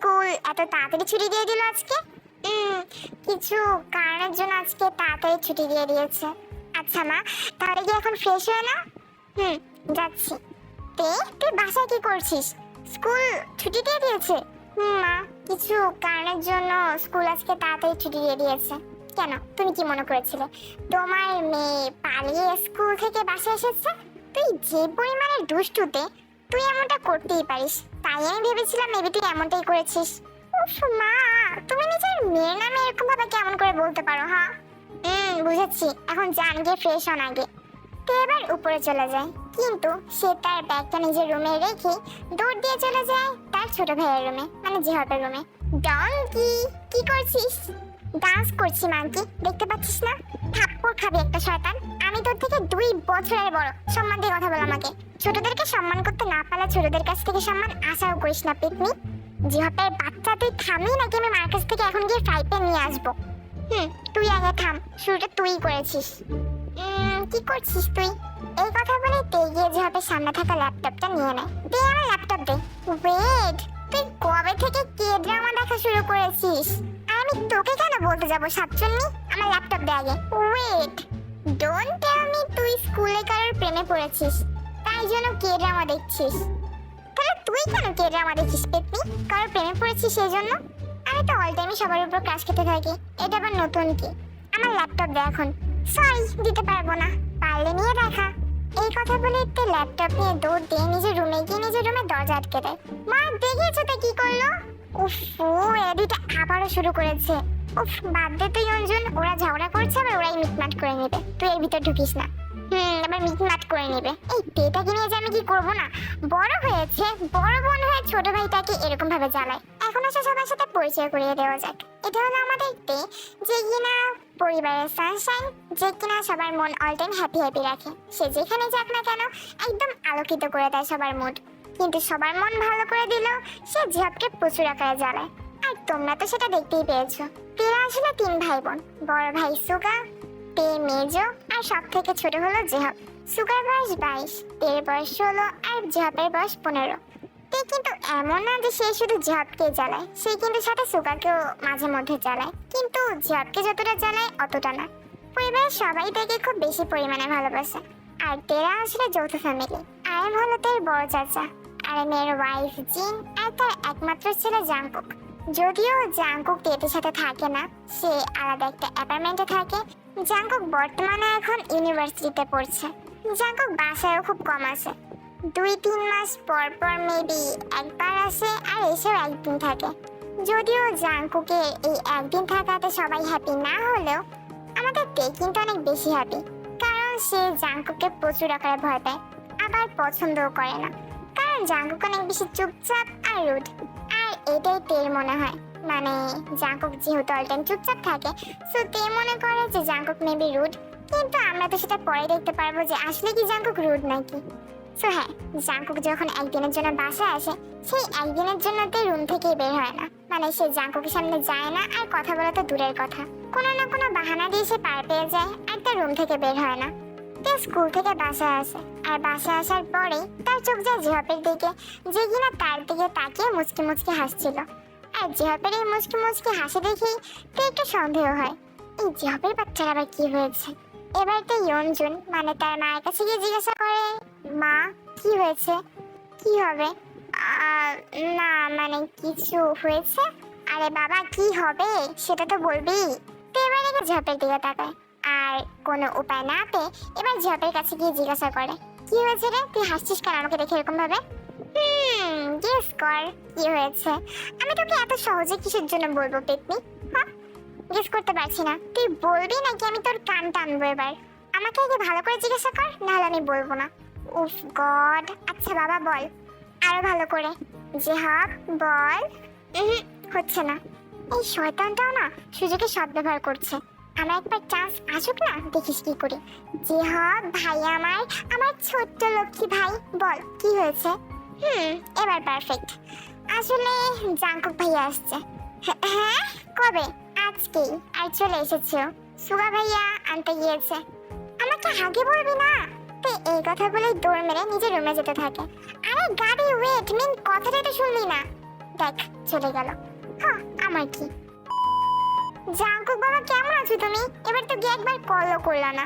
School, এত তাড়াতাড়ি ছুটি দিয়ে দিল আজকে? কিছু কারণের জন্য আজকে তাড়াতাড়ি ছুটি দিয়ে দিয়েছে। আচ্ছা মা, তাহলে কি এখন ফ্রেশ হয়ে না হুম, যাচ্ছি। তে, তুই বাসায় কি করছিস? স্কুল ছুটি দিয়ে দিয়েছে? হুম, মা, কিছু কারণের জন্য স্কুল আজকে তাড়াতাড়ি ছুটি দিয়ে দিয়েছে। কেন? তুমি কি মনে করেছিলে? তোমার মেয়ে পালিয়ে স্কুল থেকে বাসায় এসেছে? তুই যে পরিমাণে দুষ্টুতে তুই এমনটা করতেই পারিস। তাই আমি ভেবেছিলাম মেবি তুই এমনটাই করেছিস। উফ, মা, তুমি নিজের মেয়ের নামে এরকম ভাবে কেমন করে বলতে পারো হ্যাঁ? হুম, বুঝেছি। এখন জান, গিয়ে ফ্রেশ হন আগে। তো এবার উপরে চলে যায়। কিন্তু সে তার ব্যাগটা নিজের রুমে রেখে দৌড় দিয়ে চলে যায় তার ছোট ভাইয়ের রুমে মানে জিহাবের রুমে। ডঙ্কি কি করছিস? ডান্স করছি মাঙ্কি দেখতে পাচ্ছিস না? থাপ্পড় খাবি একটা শয়তান। আমি তোর থেকে দুই বছরের বড়। সম্মান দিয়ে কথা বল আমাকে। ছোটদেরকে সম্মান করতে না পারলে ছোটদের কাছ থেকে সম্মান আশাও করিস না পিকনিক জিহাবের বাচ্চা, তুই থামলি নাকি? আমি মার কাছ থেকে এখন গিয়ে ফ্রাই প্যান নিয়ে আসব। হুম, তুই আগে থাম। শুরুটা তুই করেছিস। কি করছিস তুই? এই কথা বলে তে গিয়ে জিহাবের সামনে থাকা ল্যাপটপটা নিয়ে নেয়। দে আমার ল্যাপটপ দে। ওয়েট তুই কবে থেকে কে ড্রামা দেখা শুরু করেছিস? আমি তোকে কেন বলতে যাব সাতচন্নি আমার ল্যাপটপ দে আগে। ওয়েট ডোন্ট টেল মি তুই স্কুলে কারোর প্রেমে পড়েছিস। তাই জন্য কে ড্রামা দেখছিস? তাহলে তুই কেন কে ড্রামা দেখিস, পেতনি? কারোর প্রেমে পড়েছিস সেই জন্য আমি তো অল টাইমই সবার উপর ক্রাশ খেতে থাকি। এটা আবার নতুন কি? আমার ল্যাপটপ দে এখন। সরি দিতে পারব না। পারলে নিয়ে দেখা। এই কথা বলে তে ল্যাপটপ নিয়ে দৌড় দিয়ে নিজের রুমে গিয়ে নিজের রুমে দরজা আটকে দেয়। মা, দেখেছ তো কি করল? উফ, ও, এদিকে আবারও শুরু করেছে। উফ, বাদ দে তুই অঞ্জন ওরা ঝগড়া করছে, আবার ওরাই মিটমাট করে নেবে। তুই এর ভিতর ঢুকিস না। হুম মিটমাট করে নেবে। এই পেটাকে নিয়ে যে আমি কি করব না? বড় হয়েছে, বড় বোন হয়ে ছোট ভাইটাকে এরকম ভাবে জ্বালায়। এখন আসলে সবার সাথে পরিচয় করিয়ে দেওয়া যাক। এটা হলো আমাদের তে, যে কিনা পরিবারের সানশাইন যে কিনা সবার মন অল টাইম হ্যাপি হ্যাপি রাখে। সে যেখানে যাক না কেন, একদম আলোকিত করে দেয় সবার মুড কিন্তু সবার মন ভালো করে দিলেও সে জিহাবকে প্রচুর আকারে জ্বালায়। আর তোমরা তো সেটা দেখতেই পেয়েছ। তেরা আসলে তিন ভাই বোন। বড় ভাই সুগা, তে মেজো আর সব থেকে ছোট হলো জেহাব। সুগার বয়স বাইশ তের বয়স ষোলো আর জেহাবের বয়স পনেরো। তে কিন্তু এমন না যে সে শুধু জেহাবকে জ্বালায়, সে কিন্তু সাথে সুগারকেও মাঝে মধ্যে জ্বালায়। কিন্তু জেহাবকে যতটা জ্বালায় অতটা না। পরিবারের সবাই তাকে খুব বেশি পরিমাণে ভালোবাসে। আর তেরা আসলে যৌথ ফ্যামিলি আর হলো তের বড় চাচা। আর এম এর ওয়াইফ জিন আর তার একমাত্র ছেলে জাংকুক। যদিও জাংকুক তেতের সাথে থাকে না, সে আলাদা একটা অ্যাপার্টমেন্টে থাকে। জাংকুক বর্তমানে এখন ইউনিভার্সিটিতে পড়ছে। জাংকুক বাসায়ও খুব কম আসে দুই তিন মাস পর পর মেবি একবার আসে আর এসেও একদিন থাকে। যদিও জাংকুকে এই একদিন থাকাতে সবাই হ্যাপি না হলেও আমাদের তে কিন্তু অনেক বেশি হ্যাপি কারণ সে জাংকুকে প্রচুর আকারে ভয় পায়, আবার পছন্দও করে না। কারণ জাংকুক অনেক বেশি চুপচাপ আর রুড এটাই তের মনে হয়। মানে জাংকুক যেহেতু অল টাইম চুপচাপ থাকে সো তে মনে করে যে জাংকুক মেবি রুড কিন্তু আমরা তো সেটা পরে দেখতে পারব যে আসলে কি জাংকুক রুড নাকি। সো হ্যাঁ জাংকুক যখন একদিনের জন্য বাসায় আসে, সেই একদিনের জন্য তে রুম থেকেই বের হয় না। মানে সে জাংকুকের সামনে যায় না, আর কথা বলা তো দূরের কথা। কোনো না কোনো বাহানা দিয়ে সে পার পেয়ে যায়, আর তার রুম থেকে বের হয় না। তে স্কুল থেকে বাসায় আসে? আর বাসায় আসার পরেই তার চোখ যায় জিহাপের দিকে, যে কিনা তার দিকে তাকিয়ে মুচকি মুচকি হাসছিল। আর জিহাপের এই মুচকি মুচকি হাসি দেখেই তে একটু সন্দেহ হয়, এই জিহাপের বাচ্চার আবার কি হয়েছে? এবার তো ইয়নজুন মানে তার মায়ের কাছে গিয়ে জিজ্ঞাসা করে, মা, কি হয়েছে? কি হবে? না মানে কিছু হয়েছে? আরে বাবা, কি হবে? সেটা তো বলবি? তো এবার ঝপের দিকে তাকায়। কোনো উপায় না পেয়ে এবার ঝপের কাছে গিয়ে জিজ্ঞাসা করে, কি হয়েছে রে? তুই হাসছিস কেন আমাকে দেখে এরকম ভাবে? হুম গেস কর, কি হয়েছে? আমি তোকে এত সহজে কিসের জন্য বলব, পেতনি? গেস করতে পারছি না। তুই বলবি নাকি আমি তোর কান টানবো এবার? আমাকে আগে ভালো করে জিজ্ঞাসা কর, নাহলে আমি বলব না। উফ, গড! আচ্ছা বাবা, বল। আরও ভালো করে। যে হাক বল হচ্ছে না। এই শয়তানটাও না সুযোগে সদ্ব্যবহার করছে। আমার একবার চান্স আসুক না? দেখিস কি করি। যে হক ভাই আমার আমার ছোট্ট লক্ষ্মী ভাই বল কি হয়েছে? হুম। এবার পারফেক্ট আসলে জাঙ্কুক ভাইয়া আসছে। হ্যাঁ, হ্যাঁ? কবে? আজকেই। আর চলে এসেছে। সুগা ভাইয়া আনতে গিয়েছে। আমাকে আগে বলবি না? তো এই কথা বলে দৌড় মেরে নিজের রুমে যেতে থাকে। আরে গাড়ি ওয়েট মিন কথাটা তো শুনলি না। দেখ চলে গেল। হ্যাঁ আমার কি? জাঙ্কুক বাবা কেমন আছো তুমি? এবার তো গিয়ে একবার কলও করল না।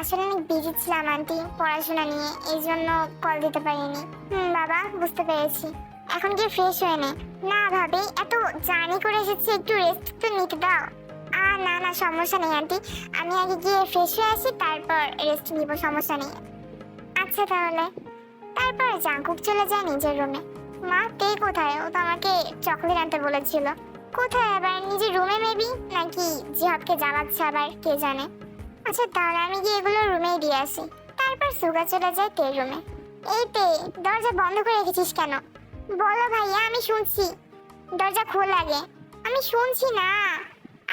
আসলে আমি বিজি ছিলাম আন্টি পড়াশোনা নিয়ে এই জন্য কল দিতে পারিনি। হুম, বাবা, বুঝতে পেরেছি। এখন গিয়ে ফ্রেশ হয়ে নে। না ভাবি, এত জার্নি করে এসেছি, একটু রেস্ট তো নিতে দাও। আহ না না, সমস্যা নেই আন্টি। আমি আগে গিয়ে ফ্রেশ হয়ে আসি, তারপর রেস্ট নিব, সমস্যা নেই। আচ্ছা তাহলে। তারপর জাঙ্কুক চলে যায় নিজের রুমে মা তে কোথায়? ও তো আমাকে চকলেট আনতে বলেছিল। কোথায় আবার? নিজের রুমে মেবি নাকি জিহাবকে জ্বালাচ্ছে আবার, কে জানে? আচ্ছা তাহলে আমি গিয়ে এগুলো রুমেই দিয়ে আসি। তারপর সুগা চলে যায় তে রুমে এই তে, দরজা বন্ধ করে রেখেছিস কেন? বলো ভাইয়া, আমি শুনছি। দরজা খোল লাগে আমি শুনছি না।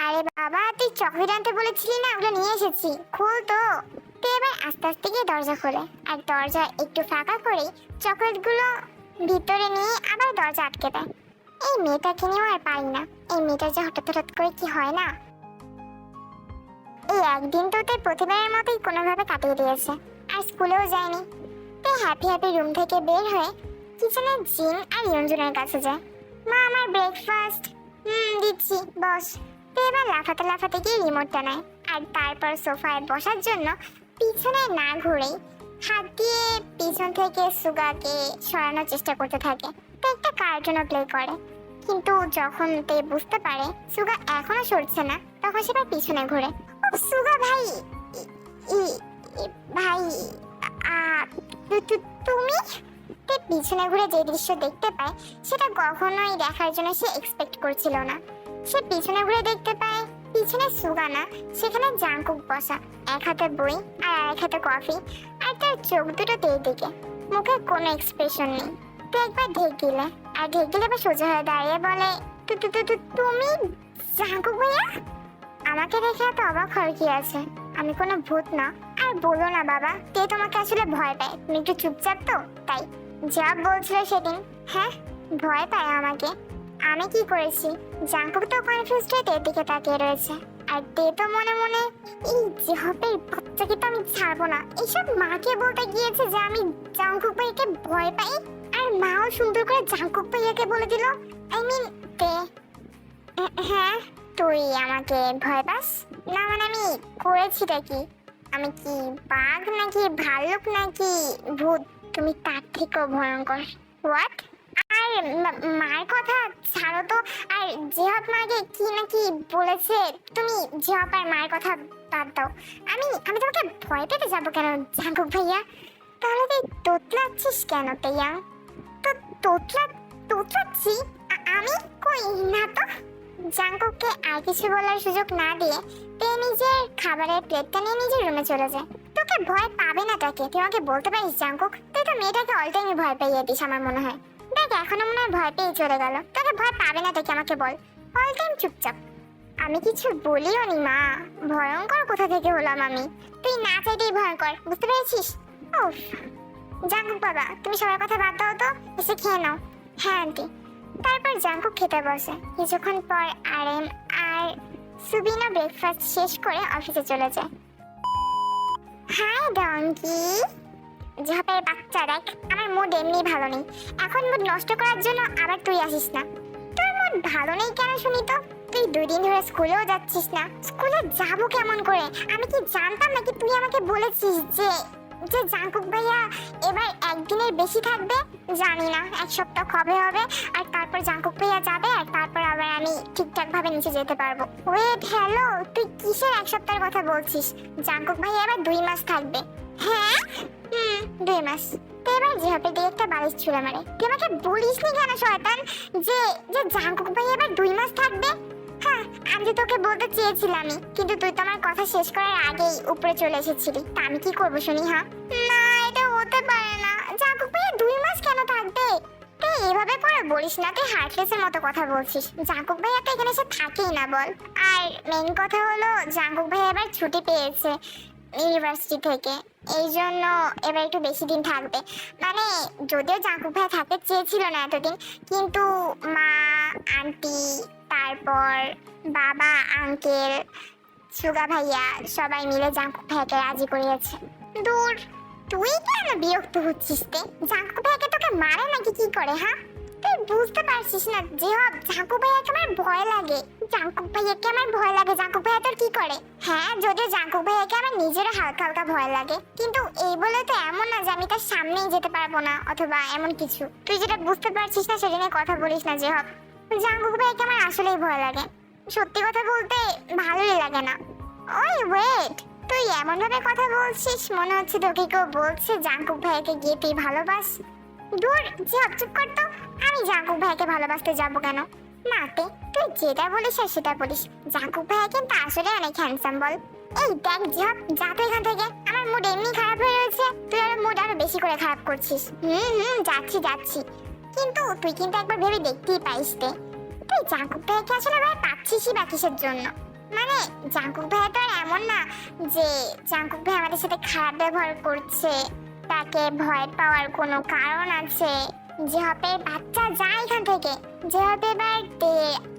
আরে বাবা, তুই চকলেট আনতে বলেছিলি না? ওগুলো নিয়ে এসেছি। খোল তো। তে এবার আস্তে আস্তে গিয়ে দরজা খোলে। আর দরজা একটু ফাঁকা করেই চকলেটগুলো ভিতরে নিয়ে আবার দরজা আটকে দেয়। এই মেয়েটাকে নিয়েও আর পারি না। এই মেয়েটা যে হঠাৎ হঠাৎ করে কি হয় না? এই একদিন তো তে প্রতিবারের মতোই কোনোভাবে কাটিয়ে দিয়েছে। আর স্কুলেও যায়নি। তে হ্যাপি হ্যাপি রুম থেকে বের হয়ে কিচেনে জিন আর ইয়ঞ্জনের কাছে যায়। মা, আমার ব্রেকফাস্ট হুম, দিচ্ছি, বস। তে এবার লাফাতে লাফাতে গিয়ে রিমোটটা নেয় আর তারপর সোফায় বসার জন্য পিছনে না ঘুরেই হাত দিয়ে পিছন থেকে সুগাকে সরানোর চেষ্টা করতে থাকে। একটা কার্টুনও প্লে করে। কিন্তু যখন তে বুঝতে পারে সুগা এখনও সরছে না, তখন সে আবার পিছনে ঘুরে। সুগা ভাই ভাই তুমি? তে পিছনে ঘুরে যে দৃশ্য দেখতে পায়, সেটা কখনোই দেখার জন্য সে এক্সপেক্ট করছিল না। সে পিছনে ঘুরে দেখতে পায়, পিছনে সুগা না, সেখানে জাঙ্কুক বসা, এক হাতে বই আর আরেক হাতে কফি, আর তার চোখ দুটো তেই দিকে মুখে কোনো এক্সপ্রেশন নেই। তো একবার ঢেক গিলে। আর ঢেক গিলে আবার সোজা হয়ে দাঁড়িয়ে বলে, "তু- তু- তু- তু- তুমি জাঙ্কুক ভাইয়া? আমাকে দেখে এত অবাক হওয়ার কি আছে? আমি কোনো ভূত না। আর বলো না বাবা, কে তোমাকে আসলে ভয় পায়? তুমি একটু চুপচাপ তো? তাই যা বলছিল সেদিন হ্যাঁ ভয় পায় আমাকে। আমি কি করেছি? জাঙ্কুক তো কনফিউজড হয়ে তের দিকে তাকিয়ে রয়েছে। আর তে তো মনে মনে, এই জিহপের বাচ্চাকে তো আমি ছাড়বো না। এইসব মাকে বলতে গিয়েছে যে আমি জাঙ্কুক ভাইকে ভয় পাই? আর মাও সুন্দর করে জাঙ্কুক ভাইয়াকে বলে দিল। আই মিন তে। হ্যাঁ, তুই আমাকে ভয় পাস? না মানে আমি করেছিটা কি? আমি কি বাঘ নাকি ভাল্লুক নাকি ভূত? তুমি তার থেকেও ভয়ঙ্কর। হোয়াট আর মার কথা ছাড়ো তো। আর জেহপ মাকে কি নাকি বলেছে তুমি জেহপ আর মায়ের কথা বাদ দাও। আমি আমি তোমাকে ভয় পেতে যাব কেন জাঙ্কুক ভাইয়া? তাহলে তুই তোতলাচ্ছিস কেন তেয়া তো তোতলা তোতলাচ্ছি আমি কই না তো? জাঙ্কুককে আর কিছু বলার সুযোগ না দিয়ে তে নিজের খাবারের প্লেটটা নিয়ে নিজের রুমে চলে যায়। তোকে ভয় পাবে না তাকে, তুই আমাকে বলতে পারিস জাঙ্কুক? তুই তো মেয়েটাকে অল টাইমই ভয় পাইয়ে দিস আমার মনে হয়। দেখ, এখনও মনে হয় ভয় পেয়ে চলে গেল। তোকে ভয় পাবে না তাকে আমাকে বল। অল টাইম চুপচাপ। আমি কিছু বলিও নি, মা। ভয়ঙ্কর কোথা থেকে হলাম আমি। তুই না চাইতেই ভয়ঙ্কর, বুঝতে পেরেছিস? উফ। জাঙ্কুক বাবা, তুমি সবার কথা বাদ দাও তো, এসে খেয়ে নাও। হ্যাঁ আন্টি। তারপর জাঙ্কুক খেতে বসে। কিছুক্ষণ পর আরএম আর সুবিনা ব্রেকফাস্ট শেষ করে অফিসে চলে যায়। High donkey! ঝাপের বাচ্চা, দেখ, আমার মুড এমনি ভালো নেই। এখন মুড নষ্ট করার জন্য আবার তুই আসিস না। তোর মুড ভালো নেই কেন শুনি তো? তুই দুই দিন ধরে স্কুলেও যাচ্ছিস না। স্কুলে যাব কেমন করে? আমি কি জানতাম নাকি তুই আমাকে বলেছিস যে যে জাঙ্কুক ভাইয়া এবার একদিনের বেশি থাকবে, জানি না, এক সপ্তাহ কবে হবে, আর তারপর জাঙ্কুক ভাইয়া যাবে, আর তারপর আবার আমি ঠিকঠাক ভাবে নিচে যেতে পারব। ওয়েট, হ্যালো, তুই কিসের এক সপ্তাহের কথা বলছিস? জাঙ্কুক ভাইয়া এবার দুই মাস থাকবে। হ্যাঁ? হুম, দুই মাস। তো এবার জিহাপের দিকে একটা বালিশ ছুঁড়ে মারে। তুই আমাকে বলিস নি কেন, শয়তান, যে যে জাঙ্কুক ভাই এবার দুই মাস থাকবে? আমি তোকে বলতে চেয়েছিলামই কিন্তু তুই তো আমার কথা শেষ করার আগেই উপরে চলে এসেছিলি। তা আমি কি করব শুনি হ্যাঁ? না, এটা হতে পারে না। জাঙ্কুক ভাই দুই মাস কেন থাকবে? তুই এভাবে করে বলিস না, তুই হার্টলেসের মতো কথা বলছিস। জাঙ্কুক ভাইয়া তো এখানে এসে থাকেই না, বল। আর মেইন কথা হলো, জাঙ্কুক ভাই এবার ছুটি পেয়েছে ইউনিভার্সিটি থেকে। এই জন্য এবার একটু বেশি দিন থাকবে। মানে যদিও জাঁকু ভাই থাকতে চেয়েছিল না এতদিন, কিন্তু মা, আন্টি, তারপর বাবা, আঙ্কেল, সুগা ভাইয়া সবাই মিলে জাঙ্কুক ভাইয়াকে রাজি করিয়েছে। দূর, তুই কেন বিরক্ত হচ্ছিস তে? জাঁকু ভাইকে তোকে মারে নাকি কি করে হ্যাঁ? তুই বুঝতে পারছিস না। যে ভাইয়াকে আমার ভয় লাগে। ভাইয়াকে আমার ভয় লাগে। ভাইয়া তোর কি করে? হ্যাঁ ভাইয়াকে আমার হালকা হালকা ভয় লাগে। কিন্তু এই বলে তো এমন না যে আমি তার সামনেই যেতে পারব না, অথবা এমন কিছু। তুই যেটা বুঝতে পারছিস না, সেটা নিয়ে কথা বলিস না, যে ভাইয়াকে আমার আসলেই ভয় লাগে। সত্যি কথা বলতে ভালোই লাগে না। ওই ওয়েট তুই এমন ভাবে কথা বলছিস, মনে হচ্ছে তোকে কেউ বলছে জাঙ্কুক ভাইয়াকে গিয়ে তুই ভালোবাস। দূর, যে চুপ কর তো। আমি জাঙ্কুক ভাইকে ভালোবাসতে যাব কেন? নাতে তুই যেটা বলিস আর সেটা বলিস। জাঙ্কুক ভাই কিন্তু আসলে অনেক হ্যান্ডসাম বল। এই দেখ ঝপ যা এখান থেকে। আমার মুড এমনি খারাপ হয়ে রয়েছে, তুই আর মুড আরও বেশি করে খারাপ করছিস। হুম হুম, যাচ্ছি যাচ্ছি। কিন্তু তুই কিন্তু একবার ভেবে দেখতেই পাইস তে। তুই জাঙ্কুক ভাইয়াকে আসলে ভাই পাচ্ছিসই বা কিসের জন্য? মানে জাঙ্কুক ভাইয়া তো এমন না যে জাঙ্কুক ভাই আমাদের সাথে খারাপ ব্যবহার করছে। তাকে ভয় পাওয়ার কোনো কারণ আছে। হবে বাচ্চা যায় এখান থেকে হবে এবার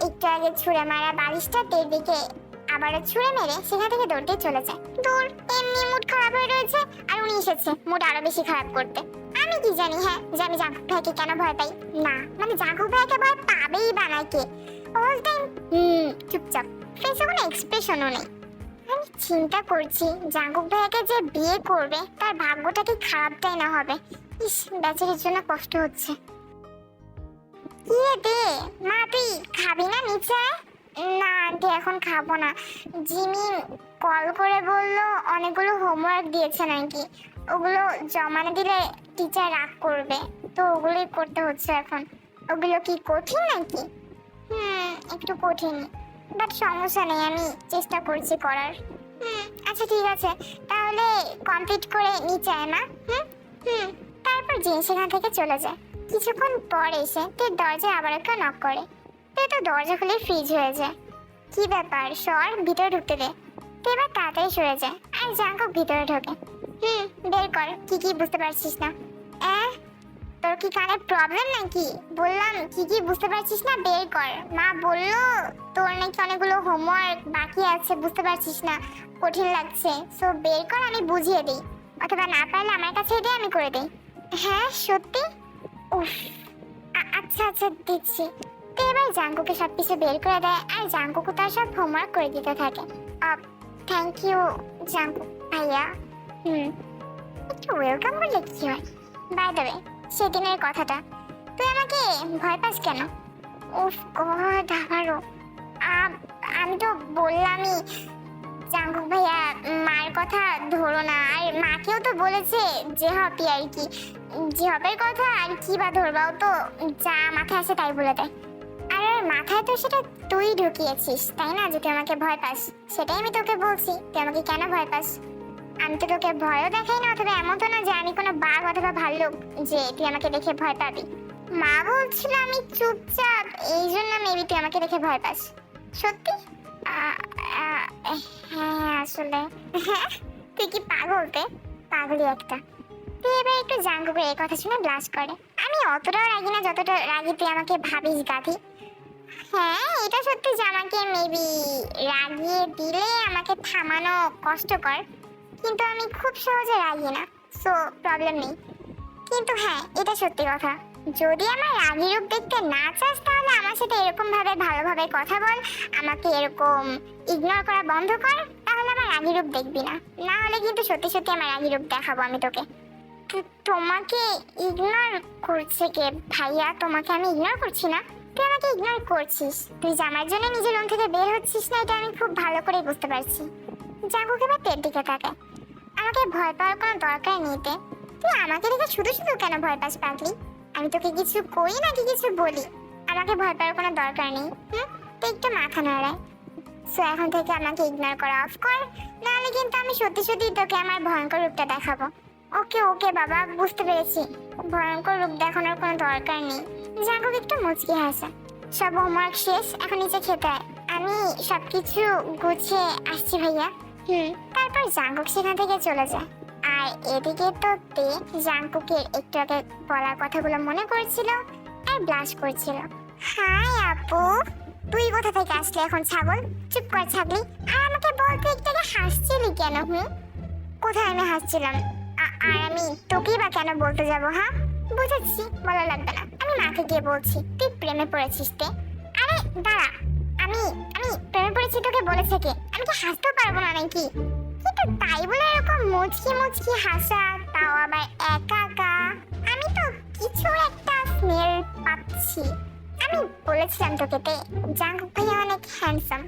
একটু আগে ছুঁড়ে মারা বালিশটা তের দিকে, আবারও ছুঁড়ে মেরে সেখান থেকে দৌড়তে চলে যায়। দূর এমনি মুড খারাপ হয়ে রয়েছে, আর উনি এসেছে মুড আরও বেশি খারাপ করতে। আমি কি জানি হ্যাঁ যে আমি জাঙ্কুক ভাইকে কেন ভয় পাই? না মানে জাঙ্কুক ভাইকে ভয় পাবেই বানায় কে? অল টাইম হুম, চুপচাপ ফেসে কোনো এক্সপ্রেশনও নেই। আমি চিন্তা করছি, জাঙ্কুক ভাইয়াকে যে বিয়ে করবে, তার ভাগ্যটা কি খারাপটাই না হবে? ইস, বেচারির জন্য কষ্ট হচ্ছে। কি দে, মা তুই খাবি না নিচে? না, আন্টি, এখন খাব না। জিমি কল করে বলল, অনেকগুলো হোমওয়ার্ক দিয়েছে নাকি? ওগুলো জমা না দিলে টিচার রাগ করবে। তো ওগুলোই করতে হচ্ছে এখন। ওগুলো কি কঠিন নাকি? হুম, একটু কঠিন। বাট সমস্যা নেই, আমি চেষ্টা করছি করার। হুম আচ্ছা ঠিক আছে। তাহলে কমপ্লিট করে নিচে আয় না হুম হুম। তারপর জিন সেখান থেকে চলে যায়। কিছুক্ষণ পর এসে তোর দরজায় আবার একটা নক করে। তুই তো দরজা খুলে ফ্রিজ হয়ে যায়। কি ব্যাপার, সর, ভিতরে ঢুকতে দে। তুই এবার তাড়াতাড়ি সরে যায়। আর জাঙ্কক ভিতরে ঢোকে। হুম, বের কর, কি কি বুঝতে পারছিস না। অ্যাঁ? তোর কি কানে প্রবলেম নাকি? বললাম, কি কি বুঝতে পারছিস না, বের কর। মা বলল, তোর নাকি অনেকগুলো হোমওয়ার্ক বাকি আছে, বুঝতে পারছিস না। কঠিন লাগছে। সো বের কর, আমি বুঝিয়ে দিই। অথবা না পারলে আমার কাছে দিয়ে আমি করে দিই। হ্যাঁ সত্যি? উফ আচ্ছা আচ্ছা দিচ্ছি। তো এবার জাঙ্কুকে সব কিছু বের করে দেয় আর জাঙ্কুকে তার সব হোমওয়ার্ক করে দিতে থাকে। থ্যাংক ইউ জাঙ্কু, ভাইয়া। হুম, একটু ওয়েলকাম করলে কি হয়? বাই ওয়ে সেদিনের কথাটা। তুই আমাকে ভয় পাস কেন? উফ, গড আবারও আমি তো বললামই, জাঙ্কুক ভাইয়া মার কথা ধরো না। আর মাকেও তো বলেছে যে হবি আর কি। যে হবের কথা আর কি বা ধরবাও তো যা মাথায় আসে তাই বলে দেয়। আর মাথায় তো সেটা তুই ঢুকিয়েছিস, তাই না? যে তুই আমাকে ভয় পাস। সেটাই আমি তোকে বলছি। তুই আমাকে কেন ভয় পাস? আমি তো তোকে ভয়ও দেখাই না, অথবা এমন তো না যে আমি কোনো বাঘ অথবা ভাল্লুক যে তুই আমাকে দেখে ভয় পাবি। মা বলছিল আমি চুপচাপ, এই জন্য মেবি তুই আমাকে দেখে ভয় পাস। সত্যি? হ্যাঁ আসলে। তুই কি পাগল তে? পাগলি একটা। তুই এবার একটু জাঙ্গুকে এই কথা শুনে ব্লাশ করে। আমি অতটাও রাগি না যতটা রাগি তুই আমাকে ভাবিস, গাধি। হ্যাঁ এটা সত্যি যে আমাকে মেবি রাগিয়ে দিলে আমাকে থামানো কষ্টকর, কিন্তু আমি খুব সহজে রাগি না সো প্রবলেম নেই। কিন্তু হ্যাঁ এটা সত্যি কথা। যদি আমার রাগি রূপ দেখতে না চাস, তাহলে আমার সাথে এরকম ভাবে ভালোভাবে কথা বল, আমাকে এরকম ইগনোর করা বন্ধ কর, তাহলে আমার রাগি রূপ দেখবি না। না হলে কিন্তু সত্যি সত্যি আমার রাগি রূপ দেখাবো আমি তোকে। তোমাকে ইগনোর করছে কে? ভাইয়া, তোমাকে আমি ইগনোর করছি না? তুই আমাকে ইগনোর করছিস। তুই যে আমার জন্য নিজের রুম থেকে বের হচ্ছিস না, এটা আমি খুব ভালো করে বুঝতে পারছি। জাগুকে এবার তের দিকে তাকায় আমাকে ভয় পাওয়ার কোনো দরকার নেই তে। তুই আমাকে দেখে শুধু শুধু কেন ভয় পাস পাগলি? আমি তোকে কিছু কই নাকি কিছু বলি? আমাকে ভয় পাওয়ার কোনো দরকার নেই, হুম? তুই একটু মাথা নাড়ায় সো, এখন থেকে আমাকে ইগনোর করা অফ কর। নাহলে কিন্তু আমি সত্যি সত্যি তোকে আমার ভয়ঙ্কর রূপটা দেখাবো। ওকে ওকে বাবা বুঝতে পেরেছি। ভয়ঙ্কর রূপ দেখানোর কোনো দরকার নেই। জাঙ্কুক একটু মুচকি হাসে। সব হোমওয়ার্ক শেষ এখন নিচে খেতে আয়। আমি সবকিছু গুছিয়ে আসছি ভাইয়া। হুম। তারপর জাঙ্কুক সেখান থেকে চলে যায়। আর এদিকে তো তে জাঙ্কুকের একটু আগে বলার কথাগুলো মনে করছিল আর ব্লাশ করছিল। হাই আপু তুই কোথা থেকে আসলি এখন ছাগল? চুপ কর ছাগলি। আর আমাকে বলতে একটু আগে হাসছিলি কেন হুম? কোথায় আমি হাসছিলাম? আর আমি তোকেই বা কেন বলতে যাব হ্যাঁ? বুঝেছি, বলা লাগবে না। আমি মাকে গিয়ে বলছি, তুই প্রেমে পড়েছিস তে। আরে, দাঁড়া, আমি আমি প্রেমে পড়েছি তোকে বলেছে কে? আমি কি হাসতেও পারব না নাকি? কিন্তু তাই বলে এরকম মুচকি মুচকি হাসা, তাও আবার একা একা। আমি তো কিছু একটা স্মেল পাচ্ছি। আমি বলেছিলাম তোকে তে, জাঙ্কুক ভাইয়া অনেক হ্যান্ডসাম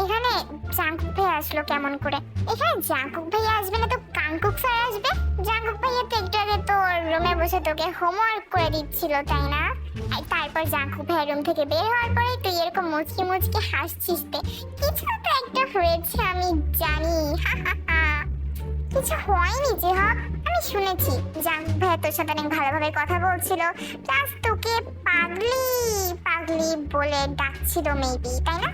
এখানে জাঙ্কুক ভাইয়া আসলো কেমন করে? এখানে জাঙ্কুক ভাইয়া আসবে না তো কাঙ্কুক স্যার আসবে? জাঙ্কুক ভাইয়া তো একটু আগে তোর রুমে বসে তোকে হোমওয়ার্ক করে দিচ্ছিল, তাই না? তারপর জাঙ্কুক ভাইয়া রুম থেকে বের হওয়ার পরে তুই এরকম মুচকি মুচকি হাসছিস তে। কিছু তো একটা হয়েছে, আমি জানি। কিছু হয়নি যে হক, আমি শুনেছি। জাঙ্কুক ভাইয়া তোর সাথে অনেক ভালোভাবে কথা বলছিল। প্লাস তোকে পাগলি পাগলি বলে ডাকছিল মেবি তাই না?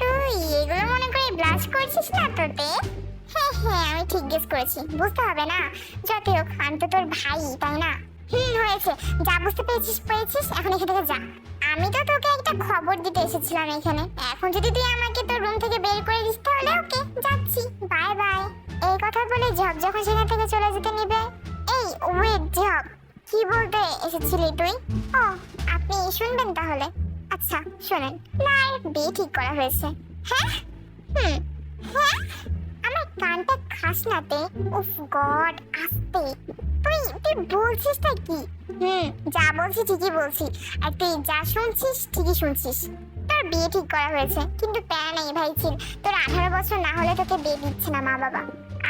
তুই এগুলো মনে করে ব্লাশ করছিস না তোতে? হ্যাঁ হ্যাঁ আমি ঠিক গেস করেছি। বুঝতে হবে না? যত হোক, আমি তো তোর ভাই, তাই না? হুম, হয়েছে। যা বুঝতে পেরেছিস পেরেছিস, এখন এখান থেকে যা। আমি তো তোকে একটা খবর দিতে এসেছিলাম এখানে। এখন যদি তুই আমাকে তোর রুম থেকে বের করে দিস, তাহলে ওকে, যাচ্ছি। বাই বাই এই কথা বলে জব যখন সেখান থেকে চলে যেতে নিবে। এই ওয়েট জব কি বলতে এসেছিলি তুই? ও, আপনি শুনবেন তাহলে। আচ্ছা শোনেন। লাইভ বিয়ে ঠিক করা হয়েছে। হ্যাঁ? হুম। হ্যাঁ? আমার কানটা খাস না তে উফ গড, আস্তে। তুই তুই বলছিস বলছিসটা কি? হুম, যা বলছি ঠিকই বলছি। আর তুই যা শুনছিস, ঠিকই শুনছিস। তোর বিয়ে ঠিক করা হয়েছে, কিন্তু প্যারা নেই ভাই ছিল তোর আঠারো বছর না হলে তোকে বিয়ে দিচ্ছে না মা বাবা।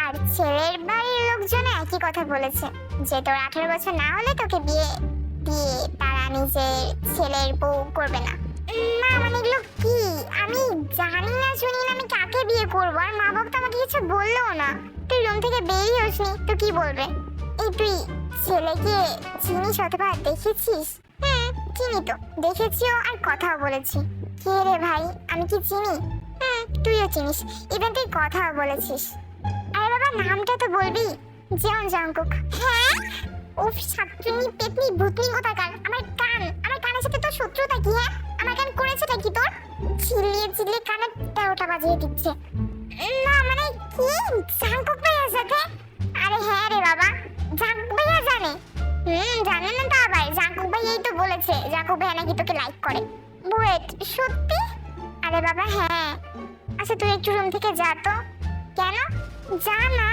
আর ছেলের বাড়ির লোকজন একই কথা বলেছে, যে তোর আঠারো বছর না হলে তোকে বিয়ে দিয়ে তারা নিজের ছেলের বউ করবে না। না মানে এগুলো কি? আমি জানি না, শুনি না, আমি কাকে বিয়ে করব? আর মা বাবা তো আমাকে কিছু বলল না। তুই রুম থেকে বেরিয়ে আসনি তো কি বলবে? এই তুই ছেলেকে চিনিস অথবা দেখেছিস? হুম, চিনি তো। দেখেছিও আর কথাও বলেছি। কে রে ভাই, আমি কি চিনি? হুম, তুইও চিনিস। ইভেন তুই কথাও বলেছিস। আরে বাবা, নামটা তো বলবি? যেমন জঙ্কুক হ্যাঁ? উফ সাতচুনি পেতনি ভূতনি কোথাকার আমার কান, আমার কানের সাথে তোর শত্রুতা কি হ্যাঁ? আমার কান করেছেটা কি তোর? চিল্লিয়ে চিল্লিয়ে কানে তেরোটা বাজিয়ে দিচ্ছে। না মানে কি? জাঙ্কুক ভাইয়ার সাথে? আরে হ্যাঁ রে বাবা, জাঙ্কুক ভাইয়া জানে। হুম, জানে না তো আবার। জাঙ্কুক ভাই এই তো বলেছে, জাঙ্কুক ভাইয়া নাকি তোকে লাইক করে। বুয়েট সত্যি? আরে বাবা হ্যাঁ। আচ্ছা তুই একটু রুম থেকে যা তো। কেন? যা না।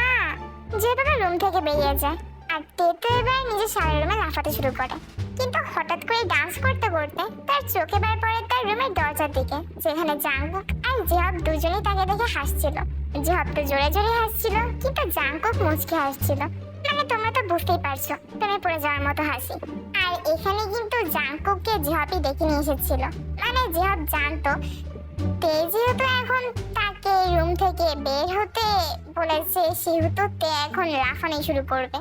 যেভাবে রুম থেকে বেরিয়ে যায় আর তেতো এবার নিজের শাড়ির রুমে লাফাতে শুরু করে। কিন্তু হঠাৎ করে ডান্স করতে করতে তার চোখে বার পড়ে তার রুমের দরজার দিকে, যেখানে জাঙ্কুক আর জেহব দুজনেই তাকে দেখে হাসছিল। জেহব তো জোরে জোরে হাসছিল, কিন্তু জাঙ্কুক মুচকে হাসছিল। মানে তোমরা তো বুঝতেই পারছ তুমি পড়ে যাওয়ার মতো হাসি। আর এখানে কিন্তু জাঙ্কুককে জেহবই ডেকে নিয়ে এসেছিল। মানে জেহব জানতো, তে যেহেতু এখন তাকে রুম থেকে বের হতে বলেছে, সেহেতু তে এখন লাফানি শুরু করবে।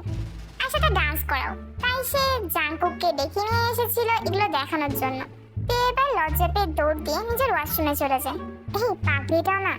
আর সাথে ডান্স করাও। তাই সে জাংকুককে ডেকে নিয়ে এসেছিল এগুলো দেখানোর জন্য। এবার লজ্জা পেয়ে দৌড় দিয়ে নিজের ওয়াশরুমে চলে যায়। এই পাগড়িটাও না।